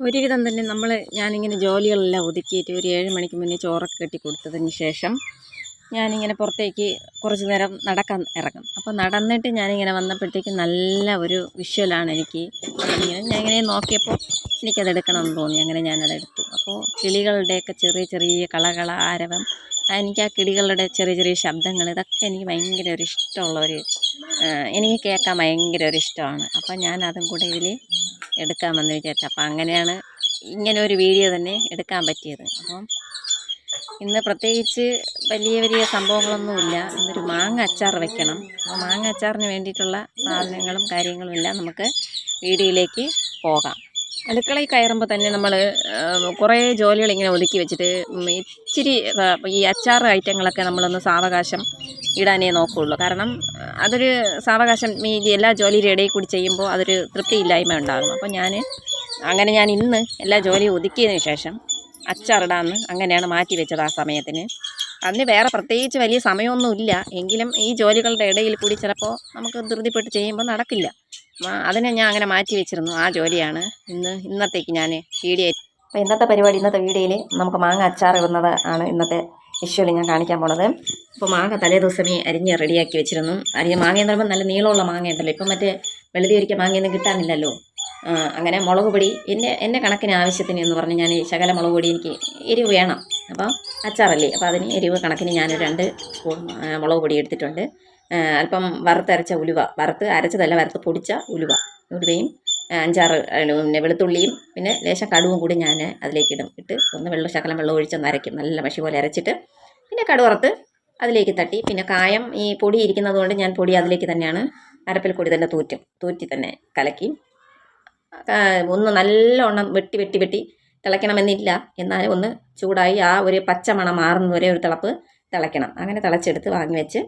ഒരുവിധം തന്നെ നമ്മൾ ഞാനിങ്ങനെ ജോലികളെല്ലാം ഒതുക്കിയിട്ട് ഒരു ഏഴ് മണിക്ക് മുന്നേ ചോറൊക്കെ കെട്ടി കൊടുത്തതിന് ശേഷം ഞാനിങ്ങനെ പുറത്തേക്ക് കുറച്ച് നേരം നടക്കാൻ ഇറങ്ങും. അപ്പോൾ നടന്നിട്ട് ഞാനിങ്ങനെ വന്നപ്പോഴത്തേക്ക് നല്ല ഒരു വിഷ്വലാണ് എനിക്ക്. ഇങ്ങനെ ഞാൻ ഇങ്ങനെ നോക്കിയപ്പോൾ എനിക്കത് എടുക്കണമെന്ന് തോന്നി. അങ്ങനെ ഞാനതെടുത്തു. അപ്പോൾ കിളികളുടെയൊക്കെ ചെറിയ ചെറിയ കളകള ആരവം എനിക്ക് ആ കിളികളുടെ ചെറിയ ചെറിയ ശബ്ദങ്ങൾ ഇതൊക്കെ എനിക്ക് ഭയങ്കര ഒരു ഇഷ്ടമുള്ള ഒരു എനിക്ക് കേൾക്കാൻ ഭയങ്കര ഒരു ഇഷ്ടമാണ്. അപ്പം ഞാൻ അതും കൂടെ ഇതിൽ എടുക്കാമെന്ന് വിചാരിച്ചു. അപ്പം അങ്ങനെയാണ് ഇങ്ങനെ ഒരു വീഡിയോ തന്നെ എടുക്കാൻ പറ്റിയത്. അപ്പം ഇന്ന് പ്രത്യേകിച്ച് വലിയ വലിയ സംഭവങ്ങളൊന്നുമില്ല ഇന്നൊരു മാങ്ങ അച്ചാർ വെക്കണം. അപ്പോൾ മാങ്ങ അച്ചാറിന് വേണ്ടിയിട്ടുള്ള സാധനങ്ങളും കാര്യങ്ങളും എല്ലാം നമുക്ക് വീഡിയോയിലേക്ക് പോകാം. അടുക്കളയിൽ കയറുമ്പോൾ തന്നെ നമ്മൾ കുറേ ജോലികൾ ഇങ്ങനെ ഒതുക്കി വെച്ചിട്ട് ഇച്ചിരി ഈ അച്ചാർ ഐറ്റങ്ങളൊക്കെ നമ്മളൊന്ന് സാവകാശം ഇടാനേ നോക്കുകയുള്ളൂ കാരണം അതൊരു സാവകാശം ഈ എല്ലാ ജോലിയുടെ ഇടയിൽ കൂടി ചെയ്യുമ്പോൾ അതൊരു തൃപ്തിയില്ലായ്മ ഉണ്ടാകും അപ്പോൾ ഞാൻ അങ്ങനെ ഞാൻ ഇന്ന് എല്ലാ ജോലിയും ഒതുക്കിയതിന് ശേഷം അച്ചാറിടാമെന്ന് അങ്ങനെയാണ് മാറ്റി വെച്ചത് ആ സമയത്തിന്. അതിന് വേറെ പ്രത്യേകിച്ച് വലിയ സമയമൊന്നുമില്ല. എങ്കിലും ഈ ജോലികളുടെ ഇടയിൽ കൂടി ചിലപ്പോൾ നമുക്ക് ധൃതിപ്പെട്ട് ചെയ്യുമ്പോൾ നടക്കില്ല. അതിനെ ഞാൻ അങ്ങനെ മാറ്റി വെച്ചിരുന്നു. ആ ജോലിയാണ്. ഇന്ന് ഇന്നത്തേക്ക് ഞാൻ വീഡിയോ അപ്പോൾ ഇന്നത്തെ പരിപാടി ഇന്നത്തെ വീഡിയോയിൽ നമുക്ക് മാങ്ങ അച്ചാർ ഇടുന്നത് ആണ് ഇന്നത്തെ വിഷ്വൽ ഞാൻ കാണിക്കാൻ പോണത്. അപ്പോൾ മാങ്ങ തലേ ദിവസമേ അരിഞ്ഞ് റെഡിയാക്കി വെച്ചിരുന്നു. അരിഞ്ഞ മാങ്ങ എന്ന് പറയുമ്പോൾ നല്ല നീളമുള്ള മാങ്ങ ഉണ്ടല്ലോ. ഇപ്പം മറ്റേ വെളുതി ഒരിക്കൽ മാങ്ങയൊന്നും കിട്ടാനില്ലല്ലോ. അങ്ങനെ മുളക് പൊടി എന്റെ എന്റെ കണക്കിന് ആവശ്യത്തിന് എന്ന് പറഞ്ഞ് ഞാൻ ശകല മുളക് പൊടി എനിക്ക് എരിവ് വേണം. അപ്പോൾ അച്ചാറല്ലേ? അപ്പോൾ അതിന് എരിവ് കണക്കിന് ഞാൻ രണ്ട് സ്പൂൺ മുളക് പൊടി എടുത്തിട്ടുണ്ട്. അല്പം വറുത്തരച്ച ഉലുവ. വറുത്ത് അരച്ചതല്ല വറുത്ത് പൊടിച്ച ഉലുവ. ഉലുവയും അഞ്ചാറ് പിന്നെ വെളുത്തുള്ളിയും പിന്നെ ലേശം കടുവും കൂടി ഞാൻ അതിലേക്ക് ഇടും ഇട്ട് ഒന്ന് വെള്ളം ശകലം വെള്ളം ഒഴിച്ചൊന്ന് അരയ്ക്കും. നല്ല മഷി പോലെ അരച്ചിട്ട് പിന്നെ കടുവറുത്ത് അതിലേക്ക് തട്ടി. പിന്നെ കായം ഈ പൊടി ഇരിക്കുന്നത് കൊണ്ട് ഞാൻ പൊടി അതിലേക്ക് തന്നെയാണ് അരപ്പിൽ കൂടി തന്നെ തൂറ്റും. തൂറ്റി തന്നെ കലക്കി. ഒന്ന് നല്ലോണം വെട്ടി വെട്ടി വെട്ടി തിളയ്ക്കണമെന്നില്ല. എന്നാലും ഒന്ന് ചൂടായി ആ ഒരു പച്ചമണം മാറുന്ന വരെ ഒരു തിളപ്പ് തിളയ്ക്കണം. അങ്ങനെ തിളച്ചെടുത്ത് വാങ്ങി വെച്ച്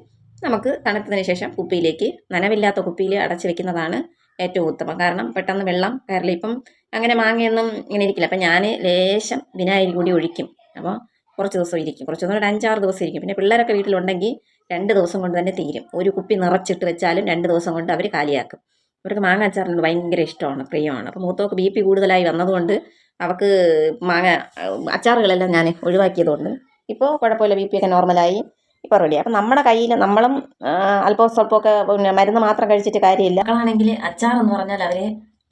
നമുക്ക് തണുത്തതിന് ശേഷം കുപ്പിയിലേക്ക് നനവില്ലാത്ത കുപ്പിയിൽ അടച്ചു വെക്കുന്നതാണ് ഏറ്റവും ഉത്തമം. കാരണം പെട്ടെന്ന് വെള്ളം കയറില്ല. ഇപ്പം അങ്ങനെ മാങ്ങയൊന്നും ഇങ്ങനെ ഇരിക്കില്ല. അപ്പം ഞാൻ ലേശം വിനാഗിരി കൂടി ഒഴിക്കും. അപ്പോൾ കുറച്ച് ദിവസം ഇരിക്കും. കുറച്ച് ദിവസം ഒരു അഞ്ചാറ് ദിവസം ഇരിക്കും. പിന്നെ പിള്ളേരൊക്കെ വീട്ടിലുണ്ടെങ്കിൽ രണ്ട് ദിവസം കൊണ്ട് തന്നെ തീരും. ഒരു കുപ്പി നിറച്ചിട്ട് വെച്ചാലും രണ്ട് ദിവസം കൊണ്ട് അവർ കാലിയാക്കും. അവർക്ക് മാങ്ങ അച്ചാറിനോട് ഭയങ്കര ഇഷ്ടമാണ്. പ്രിയമാണ്. അപ്പോൾ മൂത്തോക്ക് ബി പി കൂടുതലായി വന്നതുകൊണ്ട് അവർക്ക് മാങ്ങ അച്ചാറുകളെല്ലാം ഞാൻ ഒഴിവാക്കിയതുകൊണ്ട്. ഇപ്പോൾ കുഴപ്പമില്ല. ബി പി ഒക്കെ നോർമലായി. ഇപ്പോൾ റെഡി അപ്പം നമ്മുടെ കയ്യിൽ നമ്മളും അല്പം സ്വല്പമൊക്കെ പിന്നെ മരുന്ന് മാത്രം കഴിച്ചിട്ട് കാര്യമില്ല. മക്കളാണെങ്കിൽ അച്ചാർ എന്ന് പറഞ്ഞാൽ അവർ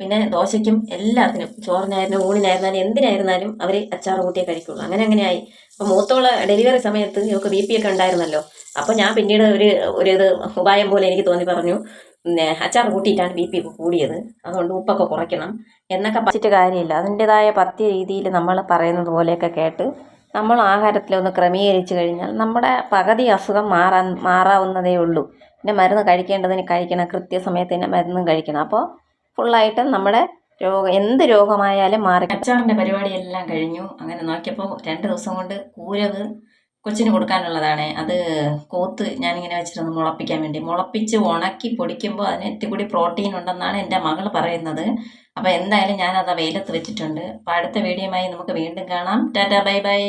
പിന്നെ ദോശയ്ക്കും എല്ലാത്തിനും ചോറിനായിരുന്നാലും ഊണിനായിരുന്നാലും എന്തിനായിരുന്നാലും അവർ അച്ചാർ കൂട്ടിയേ കഴിക്കുള്ളൂ. അങ്ങനെ അങ്ങനെയായി അപ്പം മൂത്തോൾ ഡെലിവറി സമയത്ത് ഇവർക്ക് ബി പി ഒക്കെ ഉണ്ടായിരുന്നല്ലോ. അപ്പോൾ ഞാൻ പിന്നീട് ഒരു ഒരു ഇത് ഉപായം പോലെ എനിക്ക് തോന്നി പറഞ്ഞു പിന്നെ അച്ചാർ കൂട്ടിയിട്ടാണ് ബി പി കൂടിയത്. അതുകൊണ്ട് ഉപ്പൊക്കെ കുറയ്ക്കണം എന്നൊക്കെ പറ്റിയിട്ട് കാര്യമില്ല. അതിന്റെതായ പഥ്യ രീതിയിൽ നമ്മൾ പറയുന്നത് പോലെയൊക്കെ കേട്ട് നമ്മൾ ആഹാരത്തിലൊന്ന് ക്രമീകരിച്ച് കഴിഞ്ഞാൽ നമ്മുടെ പകുതി അസുഖം മാറാൻ മാറാവുന്നതേ ഉള്ളൂ. പിന്നെ മരുന്ന് കഴിക്കേണ്ടതിന് കഴിക്കണം കൃത്യസമയത്ത് തന്നെ മരുന്നും കഴിക്കണം. അപ്പോൾ ഫുള്ളായിട്ട് നമ്മുടെ രോഗം എന്ത് രോഗമായാലും മാറി. അച്ചാറിന്റെ പരിപാടിയെല്ലാം കഴിഞ്ഞു. അങ്ങനെ നോക്കിയപ്പോൾ രണ്ട് ദിവസം കൊണ്ട് കൂരവ് കൊച്ചിന് കൊടുക്കാനുള്ളതാണ്. അത് കോത്ത് ഞാനിങ്ങനെ വെച്ചിരുന്നു മുളപ്പിക്കാൻ വേണ്ടി. മുളപ്പിച്ച് ഉണക്കി പൊടിക്കുമ്പോൾ അതിന് കൂടി പ്രോട്ടീൻ ഉണ്ടെന്നാണ് എന്റെ മകൾ പറയുന്നത്. അപ്പോൾ എന്തായാലും ഞാനത് വെയിലത്ത് വെച്ചിട്ടുണ്ട്. അപ്പോൾ അടുത്ത വീഡിയോയുമായി നമുക്ക് വീണ്ടും കാണാം. Tata bye bye.